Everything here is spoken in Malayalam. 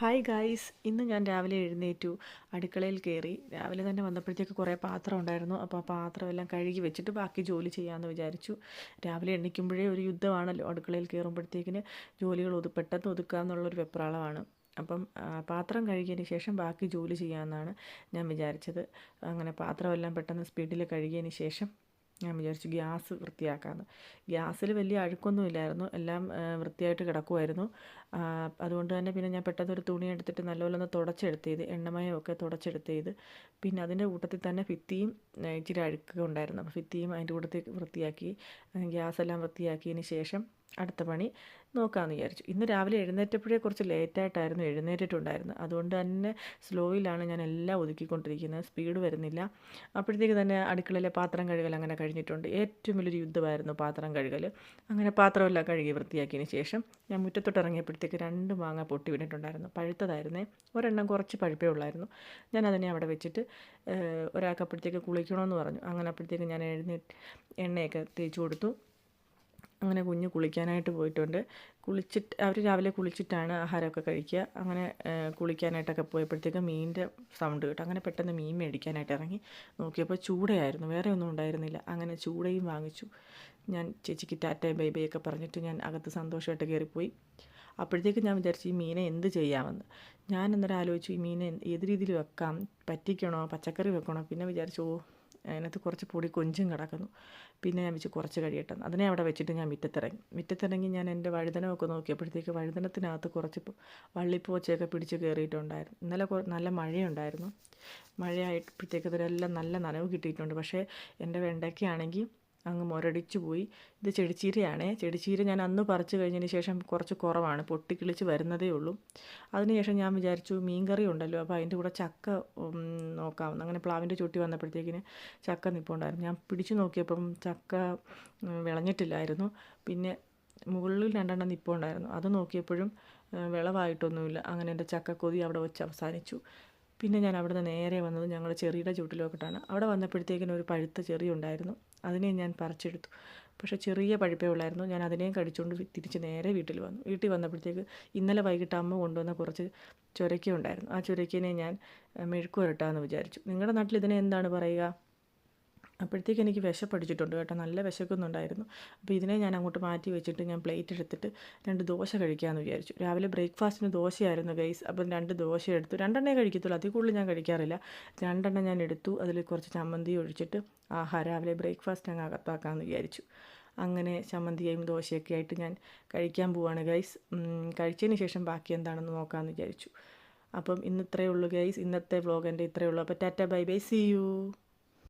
ഹായ് ഗായ്സ് ഇന്ന് ഞാൻ രാവിലെ എഴുന്നേറ്റു. അടുക്കളയിൽ കയറി രാവിലെ തന്നെ വന്നപ്പോഴത്തേക്ക് കുറേ പാത്രം ഉണ്ടായിരുന്നു. അപ്പോൾ ആ പാത്രമെല്ലാം കഴുകി വെച്ചിട്ട് ബാക്കി ജോലി ചെയ്യാമെന്ന് വിചാരിച്ചു. രാവിലെ എണ്ണിക്കുമ്പോഴേ ഒരു യുദ്ധമാണല്ലോ. അടുക്കളയിൽ കയറുമ്പോഴത്തേക്കിന് ജോലികൾ ഒതു പെട്ടെന്ന് ഒതുക്കുക എന്നുള്ളൊരു വെപ്രാളമാണ്. അപ്പം പാത്രം കഴുകിയതിന് ശേഷം ബാക്കി ജോലി ചെയ്യാമെന്നാണ് ഞാൻ വിചാരിച്ചത്. അങ്ങനെ പാത്രമെല്ലാം പെട്ടെന്ന് സ്പീഡിൽ കഴുകിയതിന് ശേഷം ഞാൻ വിചാരിച്ചു ഗ്യാസ് വൃത്തിയാക്കാമെന്ന് ഗ്യാസിൽ വലിയ അഴുക്കൊന്നും ഇല്ലായിരുന്നു എല്ലാം വൃത്തിയായിട്ട് കിടക്കുമായിരുന്നു അതുകൊണ്ട് തന്നെ പിന്നെ ഞാൻ പെട്ടെന്ന് ഒരു തുണി എടുത്തിട്ട് നല്ലപോലെ ഒന്ന് തുടച്ചെടുത്ത് ചെയ്ത് എണ്ണമയമൊക്കെ തുടച്ചെടുത്ത് ചെയ്ത് പിന്നെ അതിന്റെ കൂട്ടത്തിൽ തന്നെ ഭിത്തിയും ഇച്ചിരി അഴുക്കൊക്കെ ഉണ്ടായിരുന്നു. അപ്പോൾ ഭിത്തിയും അതിന്റെ കൂട്ടത്തിൽ വൃത്തിയാക്കി ഗ്യാസെല്ലാം വൃത്തിയാക്കിയതിന് ശേഷം അടുത്ത പണി നോക്കാമെന്ന് വിചാരിച്ചു. ഇന്ന് രാവിലെ എഴുന്നേറ്റപ്പോഴേ കുറച്ച് ലേറ്റായിട്ടായിരുന്നു എഴുന്നേറ്റിട്ടുണ്ടായിരുന്നത്. അതുകൊണ്ട് തന്നെ സ്ലോയിലാണ് ഞാൻ എല്ലാം ഒതുക്കിക്കൊണ്ടിരിക്കുന്നത്. സ്പീഡ് വരുന്നില്ല. അപ്പോഴത്തേക്ക് തന്നെ അടുക്കളയിലെ പാത്രം കഴുകൽ അങ്ങനെ കഴിഞ്ഞിട്ടുണ്ട്. ഏറ്റവും വലിയൊരു യുദ്ധമായിരുന്നു പാത്രം കഴുകൽ. അങ്ങനെ പാത്രമെല്ലാം കഴുകി വൃത്തിയാക്കിയതിന് ശേഷം ഞാൻ മുറ്റത്തോട്ട് ഇറങ്ങിയപ്പോഴത്തേക്ക് രണ്ട് മാങ്ങ പൊട്ടി വീണിട്ടുണ്ടായിരുന്നു. പഴുത്തതായിരുന്നേ. ഒരെണ്ണം കുറച്ച് പഴുപ്പേ ഉള്ളായിരുന്നു. ഞാൻ അതിനെ അവിടെ വെച്ചിട്ട് ഒരാൾക്ക് അപ്പോഴത്തേക്ക് കുളിക്കണമെന്ന് പറഞ്ഞു. അങ്ങനെ അപ്പോഴത്തേക്ക് ഞാൻ എഴുന്നേറ്റ് എണ്ണയൊക്കെ തേച്ച് കൊടുത്തു. അങ്ങനെ കുഞ്ഞ് കുളിക്കാനായിട്ട് പോയിട്ടുണ്ട്. കുളിച്ചിട്ട് അവർ രാവിലെ കുളിച്ചിട്ടാണ് ആഹാരമൊക്കെ കഴിക്കുക. അങ്ങനെ കുളിക്കാനായിട്ടൊക്കെ പോയപ്പോഴത്തേക്ക് മീനിന്റെ സൗണ്ട് കേട്ടു. അങ്ങനെ പെട്ടെന്ന് മീൻ മേടിക്കാനായിട്ട് ഇറങ്ങി നോക്കിയപ്പോൾ ചൂടയായിരുന്നു. വേറെ ഒന്നും ഉണ്ടായിരുന്നില്ല. അങ്ങനെ ചൂടയും വാങ്ങിച്ചു. ഞാൻ ചേച്ചിക്ക് ടാറ്റ ബൈ ബൈ ഒക്കെ പറഞ്ഞിട്ട് ഞാൻ അകത്ത് സന്തോഷമായിട്ട് കയറിപ്പോയി. അപ്പോഴത്തേക്ക് ഞാൻ വിചാരിച്ചു ഈ മീനെ എന്ത് ചെയ്യാമെന്ന്? ഞാൻ അന്നേരം ആലോചിച്ചു ഈ മീനെ ഏത് രീതിയിൽ വെക്കാം? പറ്റിക്കണോ? പച്ചക്കറി വെക്കണോ? പിന്നെ വിചാരിച്ചു ഓ അതിനകത്ത് കുറച്ച് പൊടി കൊഞ്ചും കിടക്കുന്നു. പിന്നെ ഞാൻ വെച്ച് കുറച്ച് കഴിയട്ടെ അതിനെ അവിടെ വെച്ചിട്ട് ഞാൻ മുറ്റത്തിറങ്ങി. മുറ്റത്തിറങ്ങി ഞാൻ എന്റെ വഴുതനമൊക്കെ നോക്കിയപ്പോഴത്തേക്ക് വഴുതനത്തിനകത്ത് കുറച്ച് വള്ളിപ്പോച്ചയൊക്കെ പിടിച്ച് കയറിയിട്ടുണ്ടായിരുന്നു. ഇന്നലെ നല്ല മഴയുണ്ടായിരുന്നു. മഴയായപ്പോഴത്തേക്ക് ഇതിനെല്ലാം നല്ല നനവ് കിട്ടിയിട്ടുണ്ട്. പക്ഷേ എന്റെ വെണ്ടയ്ക്കാണെങ്കിൽ അങ്ങ് മുരടിച്ചു പോയി. ഇത് ചെടിച്ചീരയാണേ. ചെടിച്ചീര ഞാൻ അന്ന് പറിച്ചു കഴിഞ്ഞതിന് ശേഷം കുറച്ച് കുറവാണ്. പൊട്ടിക്കിളിച്ച് വരുന്നതേ ഉള്ളൂ. അതിനുശേഷം ഞാൻ വിചാരിച്ചു മീൻകറി ഉണ്ടല്ലോ. അപ്പോൾ അതിന്റെ കൂടെ ചക്ക നോക്കാമെന്ന് അങ്ങനെ പ്ലാവിന്റെ ചുട്ടി വന്നപ്പോഴത്തേക്കിന് ചക്ക നിപ്പുണ്ടായിരുന്നു. ഞാൻ പിടിച്ചു നോക്കിയപ്പം ചക്ക വിളഞ്ഞിട്ടില്ലായിരുന്നു. പിന്നെ മുകളിൽ രണ്ടെണ്ണം നിപ്പുണ്ടായിരുന്നു. അത് നോക്കിയപ്പോഴും വിളവായിട്ടൊന്നുമില്ല. അങ്ങനെ എന്റെ ചക്കക്കൊതി അവിടെ വെച്ച് അവസാനിച്ചു. പിന്നെ ഞാൻ അവിടുന്ന് നേരെ വന്നത് ഞങ്ങളുടെ ചെറിയുടെ ചുട്ടിലോട്ടാണ് അവിടെ വന്നപ്പോഴത്തേക്കിനും ഒരു പഴുത്ത ചെറിയ ഉണ്ടായിരുന്നു അതിനെ ഞാൻ പറിച്ചെടുത്തു. പക്ഷെ ചെറിയ പഴുപ്പേ ഉള്ളായിരുന്നു. ഞാൻ അതിനെയും കടിച്ചുകൊണ്ട് തിരിച്ച് നേരെ വീട്ടിൽ വന്നു. വീട്ടിൽ വന്നപ്പോഴത്തേക്ക് ഇന്നലെ വൈകിട്ട് അമ്മ കൊണ്ടുവന്ന കുറച്ച് ചുരക്ക ഉണ്ടായിരുന്നു. ആ ചുരക്കിനെ ഞാൻ മെഴുക്കുരട്ടാന്ന് വിചാരിച്ചു. നിങ്ങളുടെ നാട്ടിൽ ഇതിനെ എന്താണ് പറയുക? അപ്പോഴത്തേക്ക് എനിക്ക് വിശപ്പടിച്ചിട്ടുണ്ട് കേട്ടോ. നല്ല വിശക്കുന്നുണ്ടായിരുന്നു. അപ്പോൾ ഇതിനെ ഞാൻ അങ്ങോട്ട് മാറ്റി വെച്ചിട്ട് ഞാൻ പ്ലേറ്റ് എടുത്തിട്ട് രണ്ട് ദോശ കഴിക്കാമെന്ന് വിചാരിച്ചു. രാവിലെ ബ്രേക്ക്ഫാസ്റ്റിന് ദോശയായിരുന്നു ഗൈസ്. അപ്പം രണ്ട് ദോശ എടുത്തു. രണ്ടെണ്ണേ കഴിക്കത്തുള്ളൂ. അതിൽ കൂടുതൽ ഞാൻ കഴിക്കാറില്ല. രണ്ടെണ്ണം ഞാൻ എടുത്തു. അതിൽ കുറച്ച് ചമ്മന്തി ഒഴിച്ചിട്ട് ആഹാ രാവിലെ ബ്രേക്ക്ഫാസ്റ്റ് അങ്ങ് അകത്താക്കാമെന്ന് വിചാരിച്ചു. അങ്ങനെ ചമ്മന്തിയും ദോശയൊക്കെ ആയിട്ട് ഞാൻ കഴിക്കാൻ പോവാണ് ഗൈസ്. കഴിച്ചതിന് ശേഷം ബാക്കി എന്താണെന്ന് നോക്കാമെന്ന് വിചാരിച്ചു. അപ്പം ഇന്ന് ഇത്രയേ ഉള്ളൂ ഗൈസ്. ഇന്നത്തെ വ്ലോഗ് എന്റെ ഇത്രയേ ഉള്ളൂ. അപ്പോൾ tata bye bye. See you